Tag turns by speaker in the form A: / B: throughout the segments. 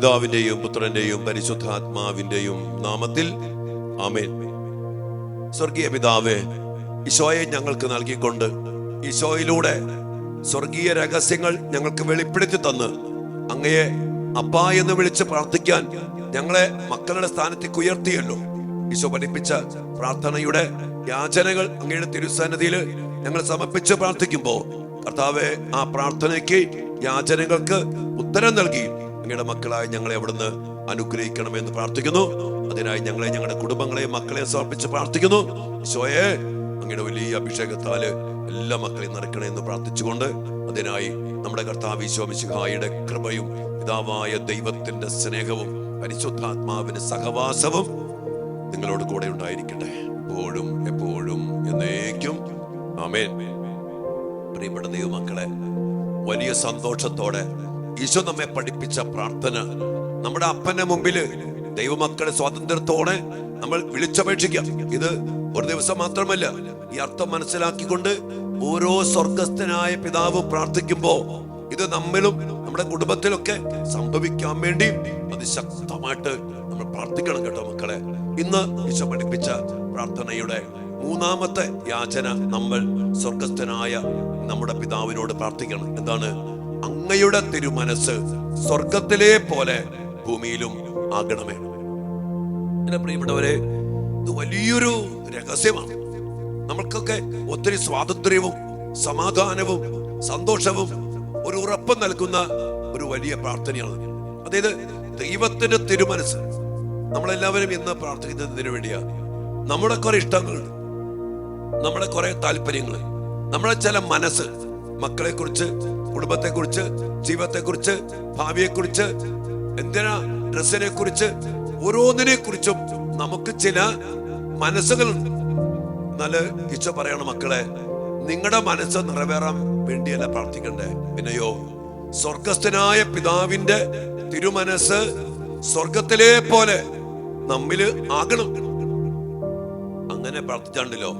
A: പിതാവിന്റെയും പുത്രന്റെയും പരിശുദ്ധാത്മാവിന്റെയും നാമത്തിൽ. ആമേൻ. സ്വർഗീയ പിതാവേ ഈശോയെ ഞങ്ങൾക്ക് നൽകിക്കൊണ്ട് ഈശോയിലൂടെ സ്വർഗീയ രഹസ്യങ്ങൾ ഞങ്ങൾക്ക് വെളിപ്പെടുത്തി തന്ന് അങ്ങയെ അപ്പ എന്ന് വിളിച്ച് പ്രാർത്ഥിക്കാൻ ഞങ്ങളെ മക്കളുടെ സ്ഥാനത്തേക്ക് ഉയർത്തിയല്ലോ. ഈശോ പഠിപ്പിച്ച പ്രാർത്ഥനയുടെ യാചനകൾ അങ്ങയുടെ തിരുസന്നിധിയിൽ ഞങ്ങൾ സമർപ്പിച്ച് പ്രാർത്ഥിക്കുമ്പോൾ കർത്താവെ ആ പ്രാർത്ഥനയ്ക്ക് യാചനകൾക്ക് ഉത്തരം നൽകി. അങ്ങയുടെ മക്കളായി ഞങ്ങളെ അവിടുന്ന് അനുഗ്രഹിക്കണമെന്ന് പ്രാർത്ഥിക്കുന്നു. അതിനായി ഞങ്ങളെ ഞങ്ങളുടെ കുടുംബങ്ങളെ മക്കളെ സമർപ്പിച്ച് പ്രാർത്ഥിക്കുന്നു. ഈശോയെ അങ്ങയുടെ വലിയ അഭിഷേകത്താൽ എല്ലാ മക്കളെയും നിറക്കണമെന്ന് പ്രാർത്ഥിച്ചുകൊണ്ട് അതിനായി നമ്മുടെ കർത്താവ് ഈശോമിശിഹായുടെ കൃപയും പിതാവായ ദൈവത്തിന്റെ സ്നേഹവും പരിശുദ്ധാത്മാവിന്റെ സഹവാസവും നിങ്ങളോട് കൂടെ ഉണ്ടായിരിക്കട്ടെ. എപ്പോഴും എപ്പോഴും എന്നേക്കും. ആമേൻ. പ്രിയപ്പെട്ട ദൈവമക്കളെ വലിയ സന്തോഷത്തോടെ ഈശോ നമ്മെ പഠിപ്പിച്ച പ്രാർത്ഥന. നമ്മുടെ അപ്പന്റെ മുമ്പിൽ ദൈവമക്കളെ സ്വാതന്ത്ര്യത്തോടെ നമ്മൾ വിളിച്ചപേക്ഷിക്കാം. ഇത് ഒരു ദിവസം മാത്രമല്ല ഈ അർത്ഥം മനസ്സിലാക്കിക്കൊണ്ട് ഓരോ സ്വർഗസ്ഥനായ പിതാവ് പ്രാർത്ഥിക്കുമ്പോ ഇത് നമ്മിലും നമ്മുടെ കുടുംബത്തിലൊക്കെ സംഭവിക്കാൻ വേണ്ടി അതിശക്തമായിട്ട് നമ്മൾ പ്രാർത്ഥിക്കണം കേട്ടോ മക്കളെ. ഇന്ന് ഈശോ പഠിപ്പിച്ച പ്രാർത്ഥനയുടെ മൂന്നാമത്തെ യാചന നമ്മൾ സ്വർഗസ്ഥനായ നമ്മുടെ പിതാവിനോട് പ്രാർത്ഥിക്കണം. എന്താണ്? അങ്ങയുടെ തിരുമനസ് സ്വർഗത്തിലെ പോലെ ഭൂമിയിലും ആകണമേ. എന്റെ പ്രിയപ്പെട്ടവരെ ഇത് വലിയൊരു രഹസ്യമാണ്. നമ്മൾക്കൊക്കെ ഒത്തിരി സ്വാതന്ത്ര്യവും സമാധാനവും സന്തോഷവും ഒരു ഉറപ്പ് നൽകുന്ന ഒരു വലിയ പ്രാർത്ഥനയാണ്. അതായത് ദൈവത്തിന്റെ തിരുമനസ്. നമ്മളെല്ലാവരും ഇന്ന് പ്രാർത്ഥിക്കുന്നതിന് വേണ്ടിയാ. നമ്മുടെ കുറെ ഇഷ്ടങ്ങൾ നമ്മുടെ കുറെ താല്പര്യങ്ങൾ നമ്മുടെ ചില മനസ്സ് മക്കളെ കുറിച്ച് കുടുംബത്തെ കുറിച്ച് ജീവിതത്തെ കുറിച്ച് ഭാവിയെ കുറിച്ച് എന്തിനാ ഡ്രസ്സിനെ കുറിച്ച് ഓരോന്നിനെ കുറിച്ചും നമുക്ക് ചില മനസ്സുകളുണ്ട്. നല്ല ഈശോ പറയണം മക്കളെ നിങ്ങളുടെ മനസ്സ് നിറവേറാൻ വേണ്ടിയല്ല പ്രാർത്ഥിക്കണ്ടേ? പിന്നെയോ സ്വർഗസ്ഥനായ പിതാവിന്റെ തിരുമനസ് സ്വർഗത്തിലെ പോലെ നമ്മിൽ ആകണം. അങ്ങനെ പ്രാർത്ഥിച്ചാണ്ടല്ലോ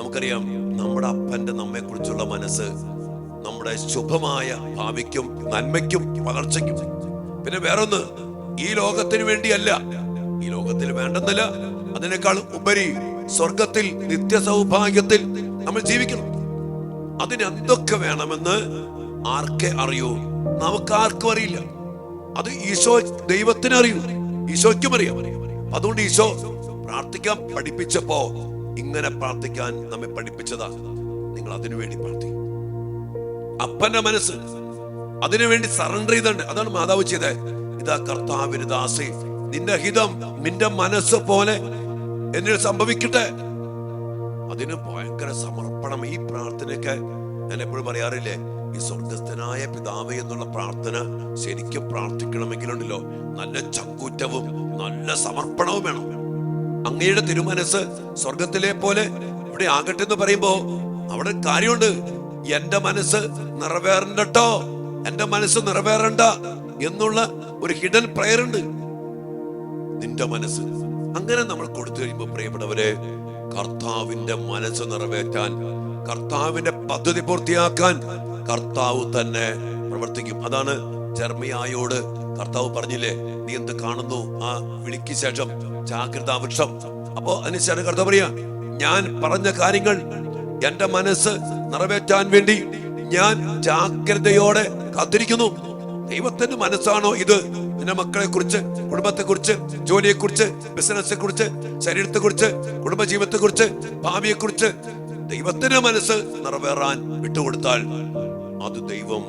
A: നമുക്കറിയാം നമ്മുടെ അപ്പന്റെ നമ്മെ കുറിച്ചുള്ള മനസ്സ് നമ്മുടെ ശുഭമായ ഭാവിക്കും നന്മയ്ക്കും വളർച്ചയ്ക്കും. പിന്നെ വേറൊന്ന് ഈ ലോകത്തിന് വേണ്ടിയല്ല. ഈ ലോകത്തിൽ വേണ്ടെന്നല്ല അതിനേക്കാൾ ഉപരി സ്വർഗത്തിൽ നിത്യ സൗഭാഗ്യത്തിൽ നമ്മൾ ജീവിക്കണം. അതിന് എന്തൊക്കെ വേണമെന്ന് ആർക്കെ അറിയൂ? നമുക്ക് ആർക്കും അറിയില്ല. അത് ഈശോ ദൈവത്തിന് അറിയൂ ഈശോയ്ക്കും അറിയാം. അതുകൊണ്ട് ഈശോ പ്രാർത്ഥിക്കാൻ പഠിപ്പിച്ചപ്പോ ഇങ്ങനെ പ്രാർത്ഥിക്കാൻ നമ്മെ പഠിപ്പിച്ചതാ. നിങ്ങൾ അതിനുവേണ്ടി പ്രാർത്ഥിക്കും. അപ്പന്റെ മനസ്സ്. അതിനുവേണ്ടി സറണ്ടർ ചെയ്തണ്ട് അതാണ് മാതാവ് ചെയ്തത്. ഇതാ കർത്താവിന് ദാസേ നിന്റെ ഹിതം നിന്റെ മനസ്സ് പോലെ എന്നിൽ സംഭവിക്കട്ടെ. അതിന് ഭയങ്കര സമർപ്പണം. ഈ പ്രാർത്ഥനയ്ക്ക് ഞാൻ എപ്പോഴും പറയാറില്ലേ ഈ സ്വർഗസ്ഥനായ പിതാവ് എന്നുള്ള പ്രാർത്ഥന ശരിക്കും പ്രാർത്ഥിക്കണമെങ്കിലുണ്ടല്ലോ. നല്ല ചങ്കൂറ്റവും നല്ല സമർപ്പണവും വേണം. അങ്ങയുടെ തിരുമനസ് സ്വർഗത്തിലെ പോലെ ഇവിടെ ആകട്ടെ എന്ന് പറയുമ്പോ അവിടെ കാര്യമുണ്ട്. എന്റെ മനസ്സ് നിറവേറണ്ടട്ടോ? എന്റെ മനസ്സ് നിറവേറണ്ട എന്നുള്ള ഒരു ഹിഡൻ പ്രയർ ഉണ്ട്. നിന്റെ മനസ്സ്. അങ്ങനെ നമ്മൾ കൊടുത്തു കഴിയുമ്പോൾ പ്രിയപ്പെട്ടവരെ കർത്താവിന്റെ മനസ്സ് നിറവേറ്റാൻ കർത്താവിന്റെ പദ്ധതി പൂർത്തിയാക്കാൻ കർത്താവ് തന്നെ പ്രവർത്തിക്കും. അതാണ് ജർമിയായോട് കർത്താവ് പറഞ്ഞില്ലേ നീ എന്ത് കാണുന്നു? ആ വിളിക്ക് ശേഷം ജാഗ്രതാ വൃക്ഷം. അപ്പോ അതിനുശേഷം കർത്താവ് പറയാ ഞാൻ പറഞ്ഞ കാര്യങ്ങൾ എന്റെ മനസ്സ് നിറവേറ്റാൻ വേണ്ടി ഞാൻ ജാഗ്രതയോടെ കാത്തിരിക്കുന്നു. ദൈവത്തിന്റെ മനസ്സാണോ ഇത്? നിന്റെ മക്കളെ കുറിച്ച് കുടുംബത്തെ കുറിച്ച് ജോലിയെ കുറിച്ച് ബിസിനസിനെ കുറിച്ച് ശരീരത്തെ കുറിച്ച് കുടുംബജീവിതത്തെ കുറിച്ച് ഭാവിയെ കുറിച്ച് ദൈവത്തിന്റെ മനസ്സ് നിറവേറാൻ വിട്ടുകൊടുത്താൽ അത് ദൈവം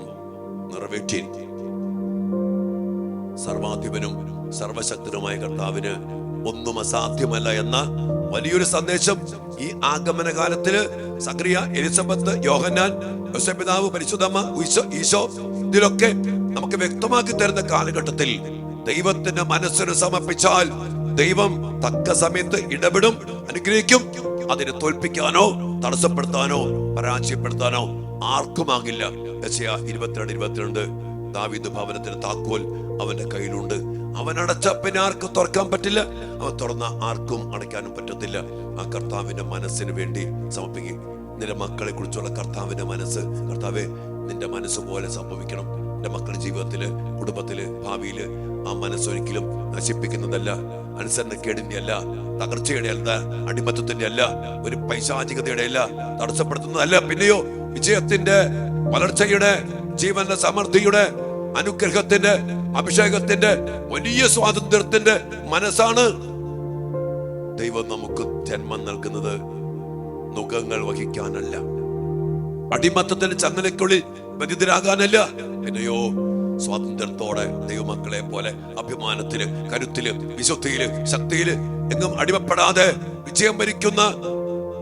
A: നിറവേറ്റി. സർവാധിപനും സർവശക്തനുമായ കർത്താവിന് ഒന്നും അസാധ്യമല്ല എന്ന വലിയൊരു സന്ദേശം ഈ ആഗമന കാലത്തിൽ സക്രിയ എലിസബത്ത് യോഹന്നാൻ യോസപിതാവ് പരിശുദ്ധമ്മ ഈശോ ഇതിലൊക്കെ നമുക്ക് വ്യക്തമാക്കി തരുന്ന കാലഘട്ടത്തിൽ ദൈവത്തിന്റെ മനസ്സിന് സമർപ്പിച്ചാൽ ദൈവം തക്ക സമയത്ത് ഇടപെടും അനുഗ്രഹിക്കും അതിനെ തോൽപ്പിക്കാനോ തടസ്സപ്പെടുത്താനോ പരാജയപ്പെടുത്താനോ ആർക്കുമാകില്ല ഇരുപത്തിരണ്ട് ഇരുപത്തിരണ്ട്. ദാവിദ് ഭവനത്തിന് താക്കോൽ അവന്റെ കയ്യിലുണ്ട്. അവൻ അടച്ച പിന്നെ ആർക്കും തുറക്കാൻ പറ്റില്ല. അവൻ തുറന്ന ആർക്കും അടയ്ക്കാനും പറ്റത്തില്ല. ആ കർത്താവിന്റെ മനസ്സിന് വേണ്ടി സമർപ്പിക്കും. നിന്റെ മക്കളെ കുറിച്ചുള്ള കർത്താവിന്റെ മനസ്സ്. കർത്താവെ നിന്റെ മനസ്സ് പോലെ സംഭവിക്കണം. എന്റെ മക്കളുടെ ജീവിതത്തിൽ കുടുംബത്തിൽ ഭാവിയിൽ ആ മനസ്സൊരിക്കലും നശിപ്പിക്കുന്നതല്ല. അനുസരണക്കേടിന്റെ അല്ല തകർച്ചയുടെ അല്ല അടിമത്തത്തിന്റെ അല്ല ഒരു പൈശാചികതയുടെ അല്ല തടസ്സപ്പെടുത്തുന്നതല്ല. പിന്നെയോ വിജയത്തിന്റെ വളർച്ചയുടെ ജീവന്റെ സമൃദ്ധിയുടെ അനുഗ്രഹത്തിന്റെ അഭിഷേകത്തിന്റെ വലിയ സ്വാതന്ത്ര്യത്തിന്റെ മനസ്സാണ് ദൈവം നമുക്ക് ജന്മം നൽകുന്നത്. നുഖങ്ങൾ വഹിക്കാനല്ല. അടിമത്തത്തിന്റെ ചങ്ങലയ്ക്കുള്ളിൽ ബധിതരാകാനല്ല എന്നെയോ സ്വാതന്ത്ര്യത്തോടെ ദൈവമക്കളെ പോലെ അഭിമാനത്തിൽ കരുത്തിൽ വിശുദ്ധിയിൽ ശക്തിയിൽ എങ്ങും അടിമപ്പെടാതെ വിജയം ഭരിക്കുന്ന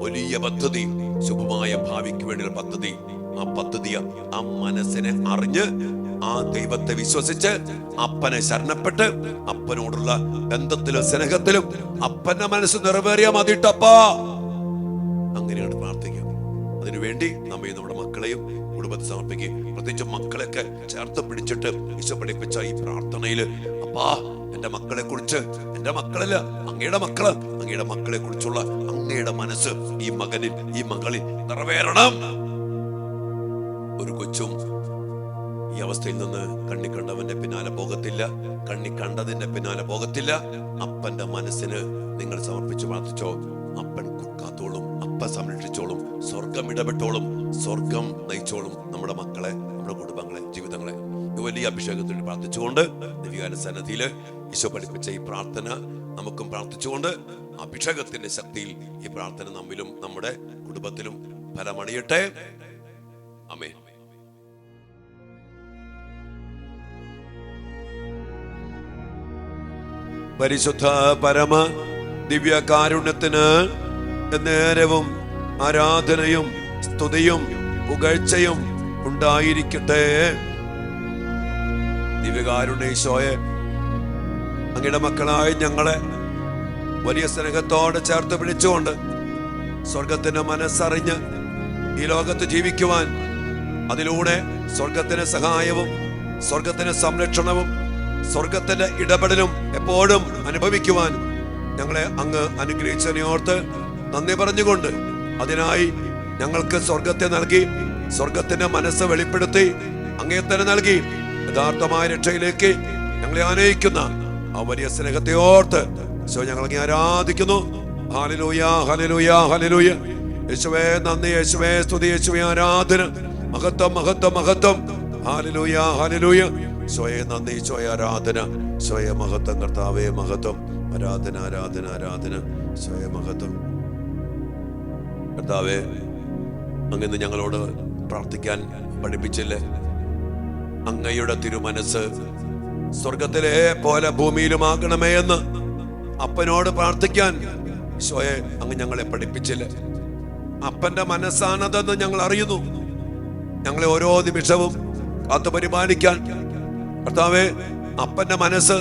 A: വലിയ പദ്ധതി ശുഭമായ ഭാവിക്ക് വേണ്ടിയുള്ള പദ്ധതി ആ പദ്ധതി ആ മനസ്സിനെ അറിഞ്ഞ് ആ ദൈവത്തെ വിശ്വസിച്ച് അപ്പനെ ശരണപ്പെട്ട് അപ്പനോടുള്ള ബന്ധത്തിലും സ്നേഹത്തിലും അപ്പന്റെ മനസ്സ് നിറവേറിയ മതിട്ടപ്പാ. അങ്ങനെയാണ് പ്രാർത്ഥിക്കുക. അതിനുവേണ്ടി നമ്മെ നമ്മുടെ മക്കളെയും കുടുംബത്തെ സമർപ്പിക്കുക. പ്രത്യേകിച്ച് മക്കളെയൊക്കെ ചേർത്ത് പിടിച്ചിട്ട് ഈശോ പഠിപ്പിച്ച ഈ പ്രാർത്ഥനയിൽ അപ്പാ എന്റെ മക്കളെ കുറിച്ച് എന്റെ മക്കളല്ല അങ്ങയുടെ മക്കൾ അങ്ങയുടെ മക്കളെ കുറിച്ചുള്ള അങ്ങയുടെ മനസ്സ് ഈ മകനിൽ ഈ മകളിൽ നിറവേറണം. ഒരു കൊച്ചും ഈ അവസ്ഥയിൽ നിന്ന് കണ്ണി കണ്ടവന്റെ പിന്നാലെ പോകത്തില്ല. കണ്ണി കണ്ടതിന്റെ പിന്നാലെ പോകത്തില്ല. അപ്പന്റെ മനസ്സിന് നിങ്ങൾ സമർപ്പിച്ച് പ്രാർത്ഥിച്ചോ. അപ്പൻ കാത്തോളും അപ്പ സംരക്ഷിച്ചോളും സ്വർഗം ഇടപെട്ടോളും സ്വർഗം നയിച്ചോളും നമ്മുടെ മക്കളെ നമ്മുടെ കുടുംബങ്ങളെ ജീവിതങ്ങളെ. വലിയ അഭിഷേകത്തിൽ പ്രാർത്ഥിച്ചുകൊണ്ട് ദിവ്യാന സന്നദ്ധിയിൽ ഈശോ പഠിപ്പിച്ച ഈ പ്രാർത്ഥന നമുക്കും പ്രാർത്ഥിച്ചുകൊണ്ട് അഭിഷേകത്തിന്റെ ശക്തിയിൽ ഈ പ്രാർത്ഥന നമ്മിലും നമ്മുടെ കുടുംബത്തിലും ഫലമണിയട്ടെ. അമേ പരിശുദ്ധ പരമ ദിവ്യ കാരുണ്യത്തിന് നേരവും ആരാധനയും സ്തുതിയും പുകഴ്ചയും ഉണ്ടായിരിക്കട്ടെ. ദിവ്യകാരുണ്യേശോയെ അങ്ങയുടെ മക്കളായ ഞങ്ങളെ വലിയ സ്നേഹത്തോടെ ചേർത്ത് പിടിച്ചുകൊണ്ട് സ്വർഗത്തിന്റെ മനസ്സറിഞ്ഞ് ഈ ലോകത്ത് ജീവിക്കുവാൻ അതിലൂടെ സ്വർഗത്തിന് സഹായവും സ്വർഗത്തിന് സംരക്ഷണവും സ്വർഗത്തിന്റെ ഇടപെടലും എപ്പോഴും അനുഭവിക്കുവാൻ ഞങ്ങളെ അങ്ങ് അനുഗ്രഹിച്ചതിനോർത്ത് നന്ദി പറഞ്ഞുകൊണ്ട് അതിനായി ഞങ്ങൾക്ക് സ്വർഗത്തെ നൽകി സ്വർഗത്തിന്റെ മനസ്സ് വെളിപ്പെടുത്തി അങ്ങേ തന്നെ നൽകി യഥാർത്ഥമായ രക്ഷയിലേക്ക് ഞങ്ങളെ ആനയിക്കുന്ന ആ വലിയ സ്നേഹത്തെ ഓർത്ത് യേശോ ഞങ്ങളെ ആരാധിക്കുന്നു. ഹാലലൂയ ഹലലൂയ ഹലലൂയ യേശുവേ നന്ദി യേശുവേ സ്തുതി യേശുവേ ആരാധന. മഹത്വം മഹത്വം മഹത്വം. ഹാലലൂയ ഹാലലൂയ സ്വയ നന്ദി സ്വയ ആരാധന സ്വയ മഹത്വം കർത്താവേ മഹത്വം ആരാധന ആരാധന ആരാധന സ്വയ മഹത്വം. കർത്താവേ അങ്ങനെ ഞങ്ങളോട് പ്രാർത്ഥിക്കാൻ പഠിപ്പിച്ചില്ലേ? അങ്ങയുടെ തിരുമനസ് സ്വർഗത്തിലെ പോലെ ഭൂമിയിലുമാകണമേ എന്ന് അപ്പനോട് പ്രാർത്ഥിക്കാൻ ഈശോയെ അങ്ങ് ഞങ്ങളെ പഠിപ്പിച്ചില്ലേ? അപ്പന്റെ മനസ്സാണതെന്ന് ഞങ്ങൾ അറിയുന്നു. ഞങ്ങളെ ഓരോ നിമിഷവും കാത്തു പരിപാലിക്കാൻ കർത്താവെ അപ്പന്റെ മനസ്സ്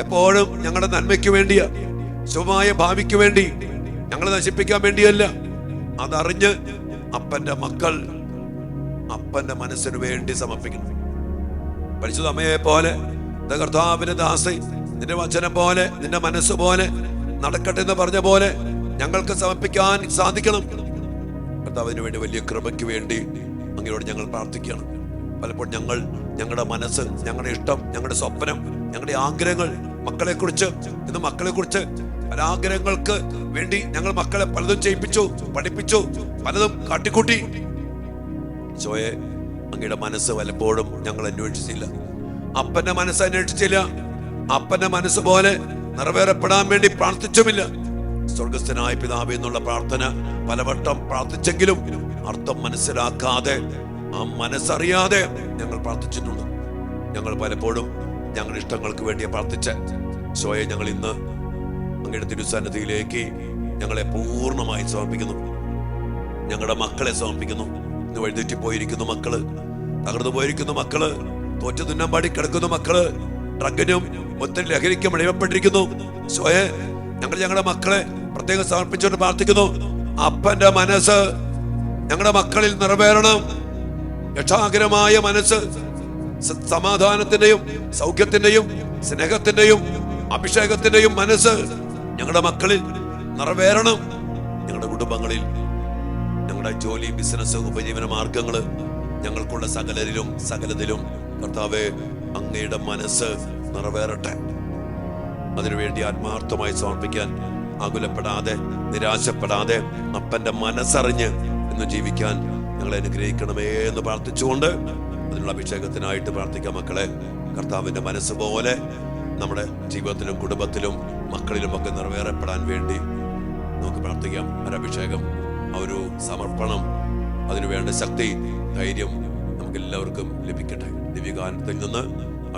A: എപ്പോഴും ഞങ്ങളുടെ നന്മയ്ക്ക് വേണ്ടിയ. ശുഭമായ ഭാവിക്ക് വേണ്ടി. ഞങ്ങളെ നശിപ്പിക്കാൻ വേണ്ടിയല്ല. അതറിഞ്ഞ് അപ്പന്റെ മക്കൾ അപ്പന്റെ മനസ്സിന് വേണ്ടി സമർപ്പിക്കണം പരിശുദ്ധ അമ്മയെ പോലെ കർത്താവിന്റെ ദാസി നിന്റെ വചനം പോലെ നിന്റെ മനസ്സ് പോലെ നടക്കട്ടെ എന്ന് പറഞ്ഞ പോലെ ഞങ്ങൾക്ക് സമർപ്പിക്കാൻ സാധിക്കണം. കർത്താവിന് വേണ്ടി വലിയ കൃപയ്ക്ക് വേണ്ടി അങ്ങയോട് ഞങ്ങൾ പ്രാർത്ഥിക്കണം പലപ്പോഴും ഞങ്ങൾ ഞങ്ങളുടെ മനസ്സ് ഞങ്ങളുടെ ഇഷ്ടം ഞങ്ങളുടെ സ്വപ്നം ഞങ്ങളുടെ ആഗ്രഹങ്ങൾ മക്കളെ കുറിച്ച് ഇന്ന് മക്കളെ കുറിച്ച് പല ആഗ്രഹങ്ങൾക്ക് വേണ്ടി ഞങ്ങൾ മക്കളെ പലതും ചെയ്യിപ്പിച്ചു പഠിപ്പിച്ചു പലതും കാട്ടിക്കൂട്ടി. ചോയെ അങ്ങയുടെ മനസ്സ് പലപ്പോഴും ഞങ്ങൾ അന്വേഷിച്ചില്ല. അപ്പന്റെ മനസ്സ് അന്വേഷിച്ചില്ല. അപ്പന്റെ മനസ്സ് പോലെ നിറവേറപ്പെടാൻ വേണ്ടി പ്രാർത്ഥിച്ചുമില്ല. സ്വർഗസ്ഥനായ പിതാവ് എന്നുള്ള പ്രാർത്ഥന പലവട്ടം പ്രാർത്ഥിച്ചെങ്കിലും അർത്ഥം മനസ്സിലാക്കാതെ ആ മനസ്സറിയാതെ ഞങ്ങൾ പ്രാർത്ഥിച്ചിട്ടുണ്ട്. ഞങ്ങൾ പലപ്പോഴും ഞങ്ങളുടെ ഇഷ്ടങ്ങൾക്ക് വേണ്ടി പ്രാർത്ഥിച്ച സ്വയം ഞങ്ങൾ ഇന്ന് അങ്ങയുടെ തിരുസന്നിധിയിലേക്ക് ഞങ്ങളെ പൂർണമായി സമർപ്പിക്കുന്നു. ഞങ്ങളുടെ മക്കളെ സമർപ്പിക്കുന്നു. ഇന്ന് വഴിതെറ്റി പോയിരിക്കുന്ന മക്കൾ. തകർന്നു പോയിരിക്കുന്ന മക്കൾ. തോറ്റു പാടി കിടക്കുന്ന മക്കൾ. ഡ്രഗിനും ഒത്തിരി ലഹരിക്കും അടിവപ്പെട്ടിരിക്കുന്നു സ്വയം ഞങ്ങൾ ഞങ്ങളുടെ മക്കളെ പ്രത്യേകം സമർപ്പിച്ചുകൊണ്ട് പ്രാർത്ഥിക്കുന്നു. അപ്പന്റെ മനസ്സ് ഞങ്ങളുടെ മക്കളിൽ നിറവേറണം. രക്ഷാകരമായ മനസ്സ് സമാധാനത്തിന്റെയും സൗഖ്യത്തിന്റെയും സ്നേഹത്തിന്റെയും അഭിഷേകത്തിന്റെയും മനസ്സ് ഞങ്ങളുടെ മക്കളിൽ നിറവേറണം. ഞങ്ങളുടെ കുടുംബങ്ങളിൽ ഞങ്ങളുടെ ജോലി ബിസിനസ് ഉപജീവന മാർഗങ്ങൾ ഞങ്ങൾക്കുള്ള സകലരിലും സകലതിലും കർത്താവെ അങ്ങയുടെ മനസ്സ് നിറവേറട്ടെ. അതിനുവേണ്ടി ആത്മാർത്ഥമായി സമർപ്പിക്കാൻ ആകുലപ്പെടാതെ നിരാശപ്പെടാതെ അപ്പന്റെ മനസ്സറിഞ്ഞ് എന്ന് ജീവിക്കാൻ ഞങ്ങളെ അനുഗ്രഹിക്കണമേ എന്ന് പ്രാർത്ഥിച്ചുകൊണ്ട് അതിനുള്ള അഭിഷേകത്തിനായിട്ട് പ്രാർത്ഥിക്കാം മക്കളെ. കർത്താവിന്റെ മനസ്സ് പോലെ നമ്മുടെ ജീവിതത്തിലും കുടുംബത്തിലും മക്കളിലും ഒക്കെ നിറവേറപ്പെടാൻ വേണ്ടി നമുക്ക് പ്രാർത്ഥിക്കാം. ഒരഭിഷേകം ആ ഒരു സമർപ്പണം അതിനുവേണ്ട ശക്തി ധൈര്യം നമുക്ക് എല്ലാവർക്കും ലഭിക്കട്ടെ. ദിവ്യകാലത്തിൽ നിന്ന്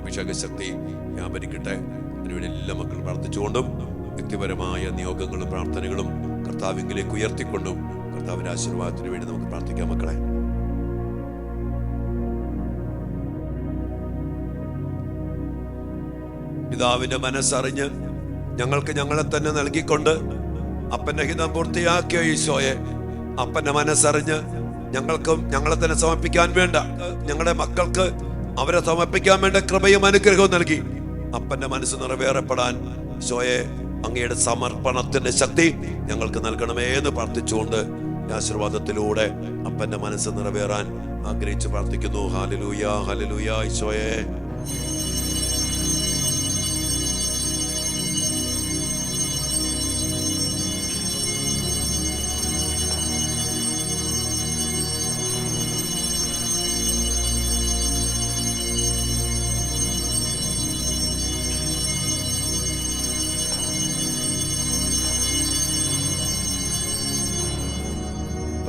A: അഭിഷേക ശക്തി വ്യാപരിക്കട്ടെ. അതിനുവേണ്ടി എല്ലാ മക്കളും പ്രാർത്ഥിച്ചുകൊണ്ടും വ്യക്തിപരമായ നിയോഗങ്ങളും പ്രാർത്ഥനകളും കർത്താവിംഗിലേക്ക് ഉയർത്തിക്കൊണ്ടും കർത്താവിന്റെ ആശീർവാദത്തിന് വേണ്ടി നമുക്ക് പ്രാർത്ഥിക്കാം മക്കളെ. പിതാവിന്റെ മനസ്സറിഞ്ഞ് ഞങ്ങൾക്ക് ഞങ്ങളെ തന്നെ നൽകിക്കൊണ്ട് അപ്പന്റെ ഹിതം പൂർത്തിയാക്കിയ ഈശോയെ അപ്പന്റെ മനസ്സറിഞ്ഞ് ഞങ്ങൾക്കും ഞങ്ങളെ തന്നെ സമർപ്പിക്കാൻ വേണ്ട ഞങ്ങളുടെ മക്കൾക്ക് അവരെ സമർപ്പിക്കാൻ വേണ്ട കൃപയും അനുഗ്രഹവും നൽകി അപ്പന്റെ മനസ്സ് നിറവേറപ്പെടാൻ ഈശോയെ അങ്ങയുടെ സമർപ്പണത്തിന്റെ ശക്തി ഞങ്ങൾക്ക് നൽകണമേ എന്ന് പ്രാർത്ഥിച്ചുകൊണ്ട് ആശീർവാദത്തിലൂടെ അപ്പന്റെ മനസ്സ് നിറവേറാൻ ആഗ്രഹിച്ച് പ്രാർത്ഥിക്കുന്നു. ഹാലലൂയ ഹാലലൂയ ഈശോയെ.